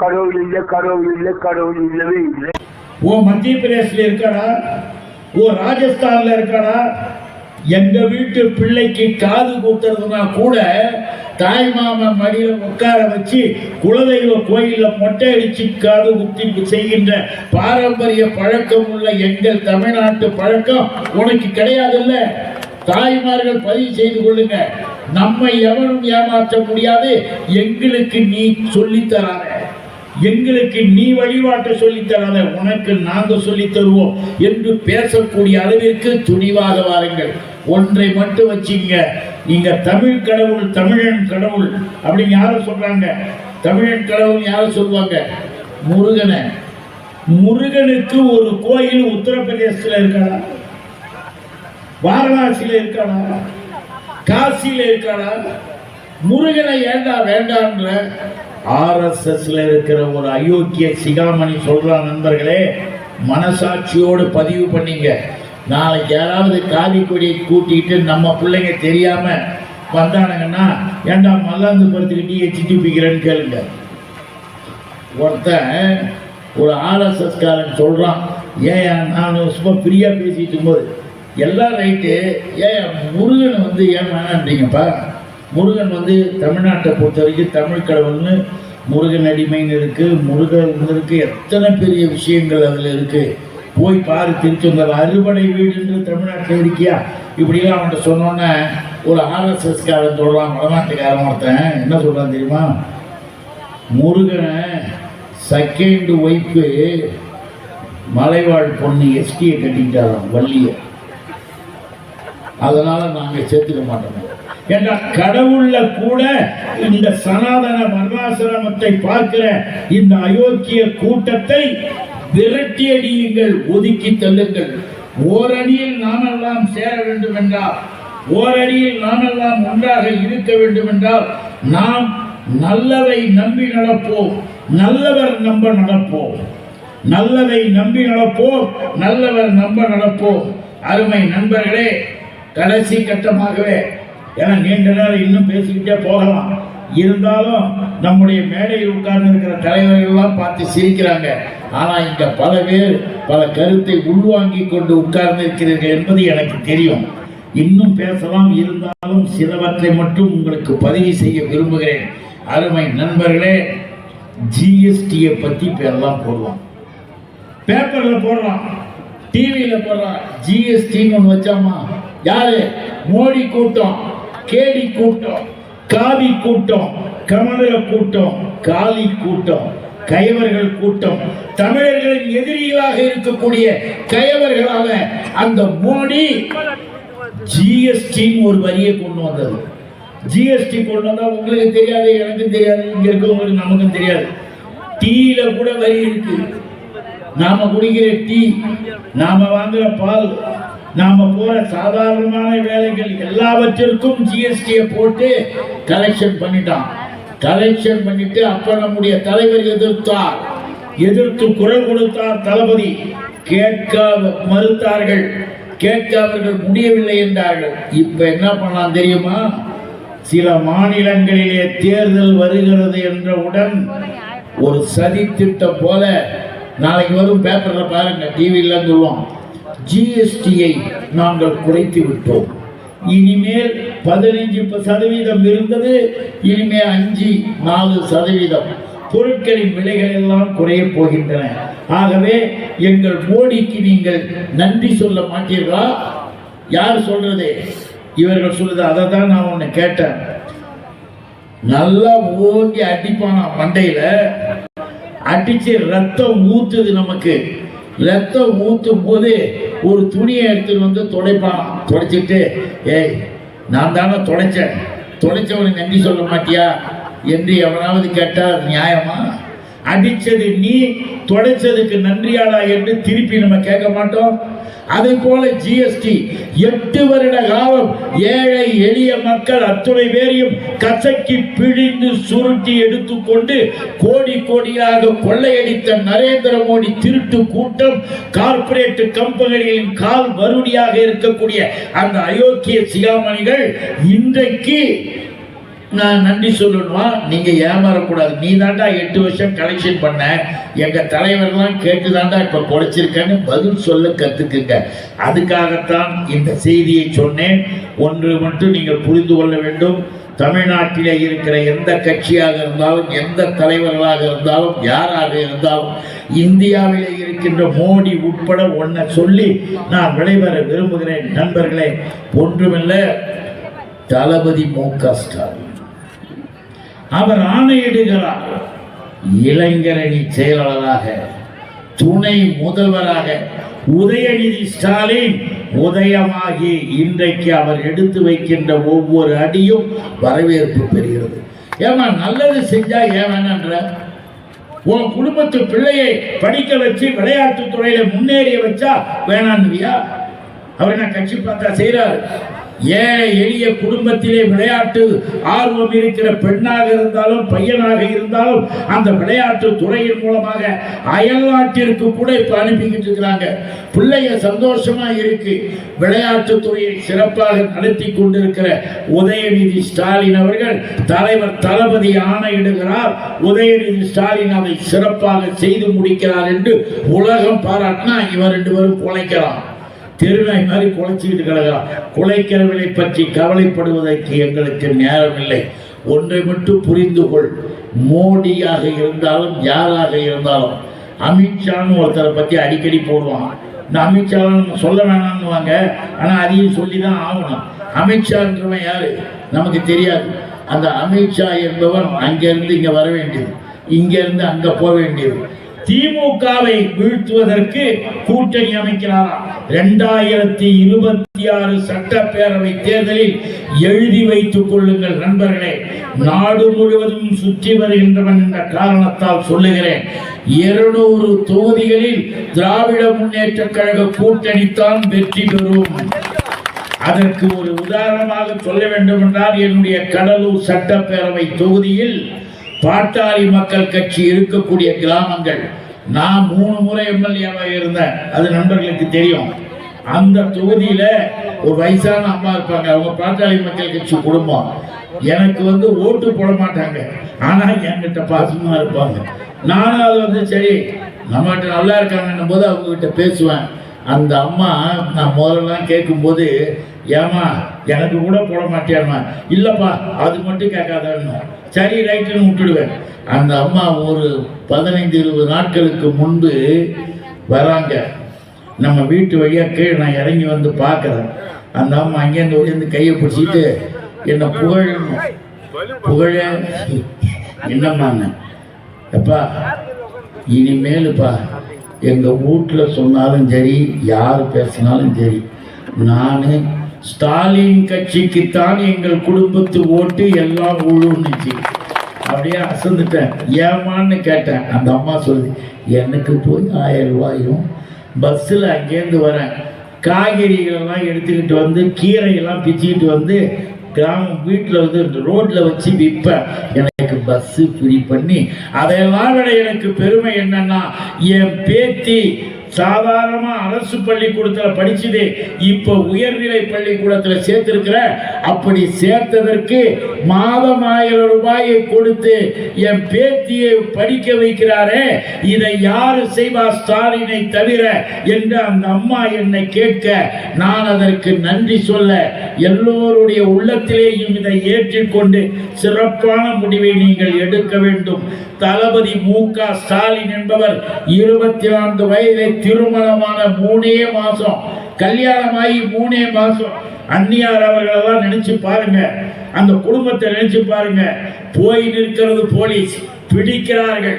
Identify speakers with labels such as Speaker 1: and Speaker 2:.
Speaker 1: கடவுள் இல்லை கடவுள் இல்லை. கடவுள் இல்லவே இல்லை
Speaker 2: ஓ மத்திய பிரதேசில் இருக்காடா? ஓ ராஜஸ்தான்ல இருக்காடா? எங்க வீட்டு பிள்ளைக்கு காது குத்துறதுனா கூட தாய் மாமன் மடியில உட்கார வச்சு குலதெய்வ கோயில மொட்டை அடிச்சு காது குத்தி செய்கின்ற பாரம்பரிய பழக்கம் உள்ள எங்கள் தமிழ்நாட்டு பழக்கம் உனக்கு கிடையாதுல்ல. தாய்மார்கள் பதிவு செய்து கொள்ளுங்க. நம்மை எவனும் ஏமாற்ற முடியாது. எங்களுக்கு நீ சொல்லித்தராத எங்களுக்கு நீ வழிபாட்ட சொல்லித் தராத உனக்கு நாங்கள் சொல்லி தருவோம் என்று பேசக்கூடிய அளவிற்கு துணிவாக வாருங்கள். ஒன்றை மட்டும் வச்சுங்க நீங்க தமிழ் கடவுள் தமிழன் கடவுள் அப்படின்னு யாரும் சொல்றாங்க. தமிழன் கடவுள் யாரும் சொல்லுவாங்க? முருகனை. முருகனுக்கு ஒரு கோயில் உத்தரப்பிரதேசத்தில் இருக்காடா? வாரணாசியில இருக்காடா? காசியில இருக்காடா? முருகனை ஏண்டா வேண்டான்ற ஆர்எஸ்எஸ்ல இருக்கிற ஒரு அயோக்கிய சிகாமணி சொல்றான் நண்பர்களே மனசாட்சியோடு பதிவு பண்ணீங்க. நாளைக்கு யாராவது காவி கொடியை கூட்டிட்டு நம்ம பிள்ளைங்க தெரியாம வந்தானுங்கன்னா ஏண்டா மல்லாந்து படுத்துக்கிட்டே சிட்டி பிக்கிறேன்னு கேளுங்க. ஒருத்தன் ஒரு ஆர்எஸ்எஸ் காரன் சொல்றான் ஏன் நான் சும்மா ஃப்ரீயாக பேசிட்டு இருக்கும்போது எல்லாம் ரைட்டு ஏன் முருகன் வந்து ஏன் வேணான்றீங்கப்பா முருகன் வந்து தமிழ்நாட்டை பொறுத்த வரைக்கும் தமிழ் கடவுள்னு முருகன் அடிமைன்னு இருக்குது முருகன் இருக்குது எத்தனை பெரிய விஷயங்கள் அதில் இருக்குது போய் பாரு திருச்செந்தூர் அறுபடை வீடுன்னு தமிழ்நாட்டில் இருக்கியா? இப்படிலாம் அவன்கிட்ட சொன்னோன்னே ஒரு ஆர்எஸ்எஸ்காரன் சொல்லலாம் சொல்கிறான் வடநாட்டுக்காரன் ஒருத்தன். என்ன சொல்கிறான் தெரியுமா? முருகனை செகண்ட் ஒய்ஃபு மலைவாழ் பொண்ணு எஸ்டியை கட்டிக்கிட்டாராம் வள்ளியை. அதனால் நாங்கள் சேர்த்துக்க மாட்டோம். ஏன்னா கடவுள்ல கூட இந்த சனாதன வர்ணாசிரமத்தை பார்க்கிற இந்த அயோக்கிய கூட்டத்தை விரட்டி அடியுங்கள் ஒதுக்கி தள்ளுங்கள். ஓரடியில் நாமெல்லாம் சேர வேண்டும் என்றால் ஓரடியில் நாமெல்லாம் ஒன்றாக இருக்க வேண்டும் என்றால் நாம் நல்லவை நம்பி நடப்போம் நல்லவர் நம்ப நடப்போம். நல்லதை நம்பி நடப்போம் நல்லவர் நம்ப நடப்போம். அருமை நண்பர்களே கடைசி கட்டமாகவே ஏன்னா நீண்ட நேரம் இன்னும் பேசிக்கிட்டே போகலாம். இருந்தாலும் நம்முடைய மேடையில் உட்கார்ந்து இருக்கிற தலைவர்கள்லாம் பார்த்து சிரிக்கிறாங்க. ஆனால் இங்கே பல பேர் பல கருத்தை உள்வாங்கி கொண்டு உட்கார்ந்து இருக்கிறீர்கள் என்பது எனக்கு தெரியும். இன்னும் பேசலாம் இருந்தாலும் சிலவற்றை மட்டும் உங்களுக்கு பதிவு செய்ய விரும்புகிறேன். அருமை நண்பர்களே ஜிஎஸ்டியை பற்றி பேரெல்லாம் போடுவோம். பேப்பரில் போடுறான் டிவியில் போடுறான் ஜிஎஸ்டின்னு ஒன்று வச்சாமா? யாரு? மோடி கூட்டம். கேடி கூட்டம் காவி கூட்டம் கமல கூட்டம் காலி கூட்டம் கயவர்கள் கூட்டம். தமிழர்களின் எதிரிகளாக இருக்கக்கூடிய கயவர்களால அந்த மோடி ஜிஎஸ்டின்னு ஒரு வரியை கொண்டு வந்தது. ஜிஎஸ்டி கொண்டு வந்தா உங்களுக்கு தெரியாது எனக்கும் தெரியாது இங்க இருக்கவங்களுக்கு நமக்கும் தெரியாது. டீல கூட வரி இருக்கு. நாம குடிக்கிற டீ நாம வாங்குற பால் நாம போற சாதாரணமான வேலைகள் எல்லாவற்றிற்கும் ஜிஎஸ்டியை போட்டு கலெக்ஷன் பண்ணிட்டான். கலெக்ஷன் பண்ணிட்டு அப்ப நம்முடைய தலைவர் எதிர்த்தார். எதிர்த்து குரல் கொடுத்தார் தளபதி. கேட்க மறுத்தார்கள். கேட்க அவர்கள் முடியவில்லை என்றார்கள். இப்ப என்ன பண்ணலாம் தெரியுமா? சில மாநிலங்களிலே தேர்தல் வருகிறது என்றவுடன் ஒரு சதி திட்டம் போல நாளைக்கு வரும் பேப்பர்ல பாருங்க டிவியில சொல்லுவோம் ஜிஎஸ்டியை நாங்கள் குறைத்து விட்டோம். இனிமேல் பதினைஞ்சு சதவீதம் இருந்தது இனிமேல் அஞ்சு நாலு சதவீதம். பொருட்களின் விலைகள் எல்லாம் குறைய போகின்றன. ஆகவே எங்கள் மோடிக்கு நீங்கள் நன்றி சொல்ல மாட்டீர்களா? யார் சொல்றது? இவர்கள் சொல்றது அதை தான் நான் ஒன்று கேட்டேன். நல்லா ஓங்கி அடிப்பானா மண்டையில்? அடிச்சு ரத்தம் ஊத்துது நமக்கு. ரத்தம் ஊற்றும் போது ஒரு துணியை எடுத்துட்டு வந்து துடைப்பான் துடைச்சிட்டு ஏய் நான் தானே துடைச்சேன். துடைச்சவனுக்கு நன்றி சொல்ல மாட்டியா? என்று எவனாவது கேட்டால் நியாயமா? அடிச்சது நீ தொடைச்சதுக்கு நன்றியாடா என்று திருப்பி நம்ம கேட்க மாட்டோம். அதே போல ஜிஎஸ்டி எட்டு வருட காலம் ஏழை எளிய மக்கள் அத்துணை பேரையும் கசக்கி பிழிந்து சுருட்டி எடுத்துக்கொண்டு கோடி கோடியாக கொள்ளையடித்த நரேந்திர மோடி திருட்டு கூட்டம் கார்பரேட் கம்பெனிகளின் கால் மறுபடியாக இருக்கக்கூடிய அந்த அயோக்கிய சிகாமணிகள் இன்றைக்கு நான் நன்றி சொல்லணுமா? நீங்கள் ஏமாறக்கூடாது. நீ தாண்டா எட்டு வருஷம் கலெக்ஷன் பண்ண. எங்கள் தலைவர்லாம் கேட்டு தாண்டா இப்போ பொழைச்சிருக்கேன்னு பதில் சொல்ல கற்றுக்குங்க அதுக்காகத்தான் இந்த செய்தியை சொன்னேன். ஒன்று மட்டும் நீங்கள் புரிந்து கொள்ள வேண்டும். தமிழ்நாட்டிலே இருக்கிற எந்த கட்சியாக இருந்தாலும் எந்த தலைவர்களாக இருந்தாலும் யாராக இருந்தாலும் இந்தியாவிலே இருக்கின்ற மோடி உட்பட ஒன்றை சொல்லி நான் விளைவர விரும்புகிறேன். நண்பர்களே ஒன்றுமில்லை தளபதி மு க ஸ்டாலின். அவர் ஆணையிடுகிறார். இளைஞரணி செயலாளராக துணை முதல்வராக உதயநிதி ஸ்டாலின் உதயமாகி இன்றைக்கு அவர் எடுத்து வைக்கின்ற ஒவ்வொரு அடியும் வரவேற்பு பெறுகிறது. ஏமா நல்லது செஞ்சா ஏன் உன் குடும்பத்து பிள்ளையை படிக்க வச்சு விளையாட்டுத் துறையில முன்னேறிய வச்சா வேணான்னுவியா? அவர் என்ன கட்சி பார்த்தா செய்கிறாரு ஏழை எளிய குடும்பத்திலே விளையாட்டு ஆர்வம் இருக்கிற பெண்ணாக இருந்தாலும் பையனாக இருந்தாலும் அந்த விளையாட்டு துறையின் மூலமாக அயல் நாட்டிற்கு கூட இப்போ அனுப்பிக்கிட்டு இருக்கிறாங்க. பிள்ளைய சந்தோஷமா இருக்கு. விளையாட்டு துறையை சிறப்பாக நடத்தி கொண்டிருக்கிற உதயநிதி ஸ்டாலின் அவர்கள் தலைவர் தளபதி ஆணையிடுகிறார். உதயநிதி ஸ்டாலின் அதை சிறப்பாக செய்து முடிக்கிறார் என்று உலகம் பாராட்டினா இவர் ரெண்டு பேரும் குலைக்கலாம் தெருநாய் மாதிரி குலைச்சிக்கிட்டு கிடக்கலாம் குலைக்கிறவர்களை பற்றி கவலைப்படுவதற்கு எங்களுக்கு நேரமில்லை. ஒன்றை மட்டும் புரிந்து கொள். மோடியாக இருந்தாலும் யாராக இருந்தாலும் அமித்ஷான்னு ஒருத்தரை பற்றி அடிக்கடி போடுவான். இந்த அமித்ஷாவை சொல்ல வேணாம்னுவாங்க. ஆனால் அதையும் சொல்லி தான் ஆகணும் அமித்ஷான்றவன் யார்? நமக்கு தெரியாது. அந்த அமித்ஷா என்பவன் அங்கேருந்து இங்கே வர வேண்டியது. இங்கேருந்து அங்கே போக வேண்டியது. திமுகவை வீழ்த்துவதற்கு கூட்டணி அமைக்கிறாராம் இரண்டாயிரத்தி இருபத்தி ஆறு சட்டப்பேரவை தேர்தலில் எழுதி வைத்துக் கொள்ளுங்கள் நண்பர்களே. நாடு முழுவதும் சுற்றி வருகின்றவன் என்ற காரணத்தால் சொல்லுகிறேன். இருநூறு தொகுதிகளில் திராவிட முன்னேற்ற கழக கூட்டணித்தான் வெற்றி பெறும். அதற்கு ஒரு உதாரணமாக சொல்ல வேண்டும் என்றால் என்னுடைய கடலூர் சட்டப்பேரவை தொகுதியில் பாட்டாளி மக்கள் கட்சி இருக்கக்கூடிய கிராமங்கள். நான் மூணு முறை எம்எல்ஏவாக இருந்தேன். அது நண்பர்களுக்கு தெரியும். அந்த தொகுதியில ஒரு வயசான அம்மா இருப்பாங்க. அவங்க பாட்டாளி மக்கள் கட்சி குடும்பம். எனக்கு வந்து ஓட்டு போட மாட்டாங்க. ஆனா என்கிட்ட பாசமா இருப்பாங்க. நானும் அது வந்து சரி நம்மகிட்ட நல்லா இருக்காங்கன்னும் போது அவங்க கிட்ட பேசுவேன். அந்த அம்மா நான் முதல்லாம் கேட்கும்போது ஏமா எனக்கு கூட போட மாட்டேம்மா இல்லைப்பா அது மட்டும் கேட்காதன்னு சரி ரைட்டுன்னு விட்டுடுவேன் அந்த அம்மா ஒரு பதினைந்து இருபது நாட்களுக்கு முன்பு வராங்க. நம்ம வீட்டு வழியாக கீழே நான் இறங்கி வந்து பார்க்குறேன். அந்த அம்மா அங்கேருந்து உயர்ந்து கையை பிடிச்சிட்டு என்னை புகழணும் புகழ என்னம்மாங்க எப்பா இனிமேலுப்பா எங்கள் வீட்டில் சொன்னாலும் சரி யார் பேசினாலும் சரி நான் ஸ்டாலின் கட்சிக்குத்தான் எங்கள் குடும்பத்து ஓட்டு எல்லாம் உழுந்துச்சு அப்படியே அசந்துட்டேன். ஏமான்னு கேட்டேன். அந்த அம்மா சொல்லி எனக்கு போய் ஆயிரம் ரூபாயும் பஸ்ஸில் அங்கேருந்து வரேன். காய்கறிகளெல்லாம் எடுத்துக்கிட்டு வந்து கீரையெல்லாம் பிச்சுக்கிட்டு வந்து கிராமம் வீட்டில் வந்து ரோட்டில் வச்சு விற்பேன். எனக்கு பஸ்ஸு ஃப்ரீ பண்ணி அதையெல்லாம் விட எனக்கு பெருமை என்னன்னா என் பேத்தி சாதாரணமா அரசு பள்ளிக்கூடத்தில் படிச்சது இப்போ உயர்நிலை பள்ளிக்கூடத்தில் சேர்த்திருக்கிற அப்படி சேர்த்ததற்கு மாதம் ஆயிரம் ரூபாயை கொடுத்து என் பேத்தியை படிக்க வைக்கிறாரே இதை யாரு செய்வா ஸ்டாலினை தவிர என்று அந்த அம்மா என்னை கேட்க நான் அதற்கு நன்றி சொல்ல எல்லோருடைய உள்ளத்திலேயும் இதை ஏற்றுக்கொண்டு சிறப்பான முடிவை நீங்கள் எடுக்க வேண்டும். தளபதி மு க ஸ்டாலின் என்பவர் இருபத்தி நான்கு வயதில் திருமணமான மூணே மாசம் கல்யாணமாகி மூணே மாசம். அந்நியார் அவர்களெல்லாம் நினைச்சு பாருங்க. அந்த குடும்பத்தை நினைச்சு பாருங்க. போய் நிற்கிறது போலீஸ். பிடிக்கிறார்கள்.